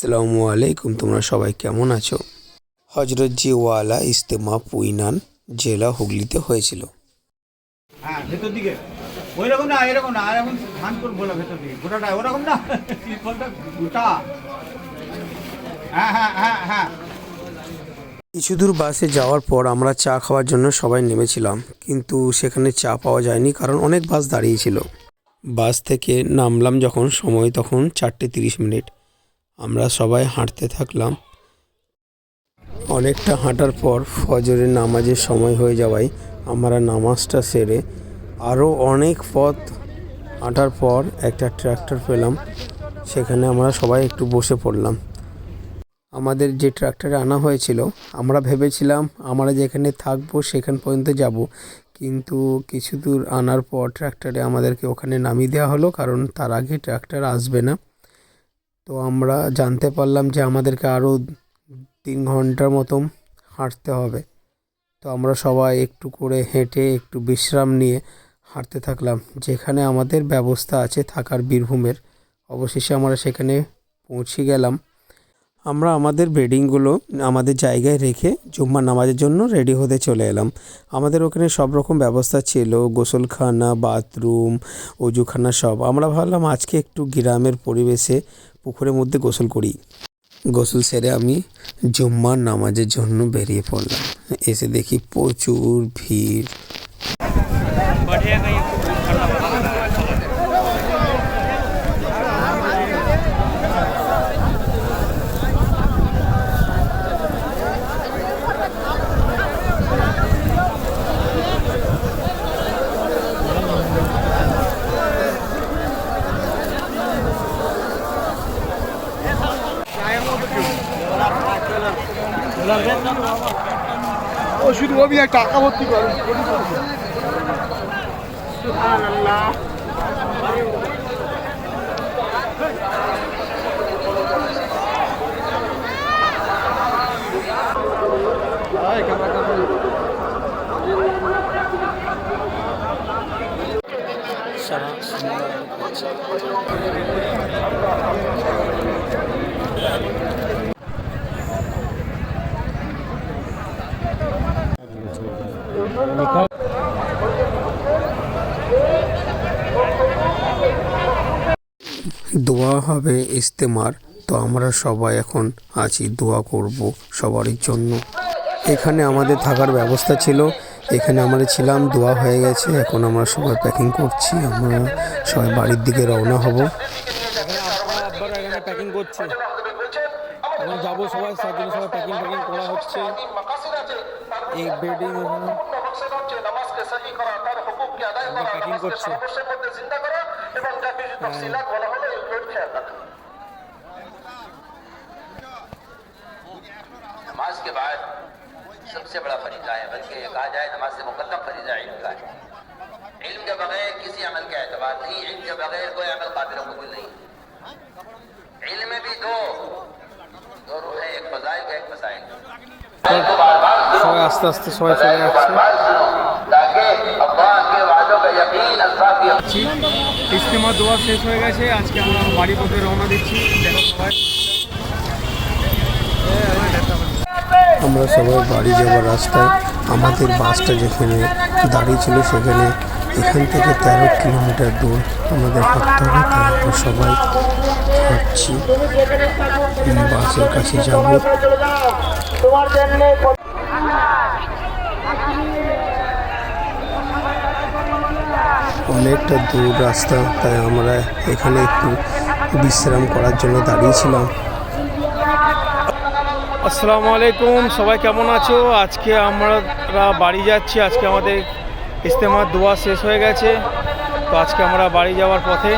আসসালামু আলাইকুম তোমরা সবাই কেমন আছো? হজরত জিওয়ালা ইস্তেমা পুইনান জেলা হুগলিতে হয়েছিল। হ্যাঁ ভেতর দিকে। ওই রকম না এরকম না আর ধান করে বলো ভেতর দিকে। গোটাটা ওরকম না। গোটা। হ্যাঁ হ্যাঁ হ্যাঁ হ্যাঁ। কিছু দূর বাসে যাওয়ার পর আমরা চা খাওয়ার জন্য সবাই নেমেছিলাম কিন্তু সেখানে চা পাওয়া যায়নি কারণ অনেক বাস দাঁড়িয়েছিল বাস থেকে নামলাম যখন সময় তখন চারটে তিরিশ মিনিট। আমরা সবাই হাঁটতে থাকলাম। অনেকটা হাঁটার পর ফজরের নামাজের সময় হয়ে যাওয়ায় আমরা নামাজটা সেরে আরও অনেক পথ হাঁটার পর একটা ট্র্যাক্টর পেলাম, সেখানে আমরা সবাই একটু বসে পড়লাম। আমাদের যে ট্র্যাক্টরে আনা হয়েছিল, আমরা ভেবেছিলাম আমরা যেখানে থাকব সেখান পর্যন্ত যাব, কিন্তু কিছু দূর আনার পর ট্র্যাক্টরে আমাদেরকে ওখানে নামিয়ে দেওয়া হলো, কারণ তার আগে ট্র্যাক্টর আসবে না। তো আমরা জানতে পারলাম যে আমাদেরকে আরও তিন ঘণ্টার মতন হাঁটতে হবে। তো আমরা সবাই একটু করে হেঁটে একটু বিশ্রাম নিয়ে হাঁটতে থাকলাম, যেখানে আমাদের ব্যবস্থা আছে থাকার বীরভূমের। অবশেষে আমরা সেখানে পৌঁছে গেলাম। আমরা আমাদের বেডিংগুলো আমাদের জায়গায় রেখে জুম্মা নামাজের জন্য রেডি হতে চলে এলাম। আমাদের ওখানে সব রকম ব্যবস্থা ছিল, গোসলখানা, বাথরুম, অজুখানা সব। আমরা ভাবলাম আজকে একটু গ্রামের পরিবেশে পুকুরের মধ্যে গোসল করি। গোসল সেরে আমি জুম্মার নামাজের জন্য বেরিয়ে পড়লাম। এসে দেখি প্রচুর ভিড়। ও শুধু অভিনয় টাকা ভর্তি করে। দোয়া হবে ইস্তেমার। তো আমরা সবাই এখন আছি দোয়া করব সবারই জন্য। এখানে আমাদের থাকার ব্যবস্থা ছিল। এখানে আমরা ছিলাম দোয়া হয়ে গেছে। এখন আমরা সবাই প্যাকিং করছি। আমরা সবাই বাড়ির দিকে রওনা হব। প্যাকিং করছে এখন যাব সবাই তার জন্য সবাই প্যাকিং প্যাকিং করা হচ্ছে। এই বেডিং ওখানে প্যাকিং করছে। नमाज के बाद सबसे बड़ा फरीजा है बल्कि ये कहा जाए नमाज से मुकदम फरीजा इल्म का है इल्म के बगैर किसी अमल का एतबार नहीं इल्म के बगैर कोई अमल काबिल कबूल नहीं इल्म में भी दो दो रूह है एक फजाइल का एक मसाइल সবাই আস্তে আস্তে সবাই চলে যাচ্ছে ताकि अल्लाह के वादों का यकीन अल्लाह की ইস্তেমা দোয়া শেষ হয়ে গেছে। আজকে আমরা বাড়ি পথে রওনা দিচ্ছি। আমরা সবাই বাড়ি যাওয়ার রাস্তায় আমাদের বাসটা যেখানে দাঁড়িয়ে ছিল সেখানে এখান থেকে তেরো কিলোমিটার দূর আমাদের হাঁটতে হবে সবাই হাঁটছি। বাসের কাছে যাব। অনেকটা দূর রাস্তা, তাই আমরা এখানে একটু বিশ্রাম করার জন্য দাঁড়িয়েছিলাম। আসসালামু আলাইকুম, সবাই কেমন আছো? আজকে আমরা বাড়ি যাচ্ছি, আজকে আমাদের ইজতেমার দোয়া শেষ হয়ে গেছে। তো আজকে আমরা বাড়ি যাওয়ার পথে